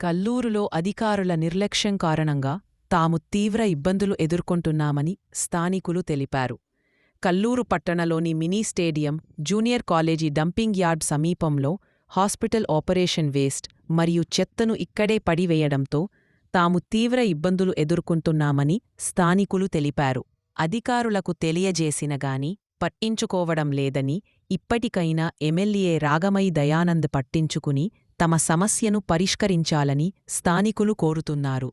కల్లూరులో అధికారుల నిర్లక్ష్యం కారణంగా తాము తీవ్ర ఇబ్బందులు ఎదుర్కొంటున్నామని స్థానికులు తెలిపారు. Kalluru పట్టణలోని mini stadium junior college dumping yard సమీపంలో హాస్పిటల్ ఆపరేషన్ వేస్ట్ మరియు చెత్తను ఇక్కడే పడివేయడంతో తాము తీవ్ర ఇబ్బందులు ఎదుర్కొంటున్నామని స్థానికులు తెలిపారు. అధికారులకు తెలియజేసినగాని పట్టించుకోవడం లేదని ఇప్పటికైనా ఎమ్మెల్యే రాగమై దయానంద్ పట్టించుకుని తమ సమస్యను పరిష్కరించాలని స్థానికులు కోరుతున్నారు.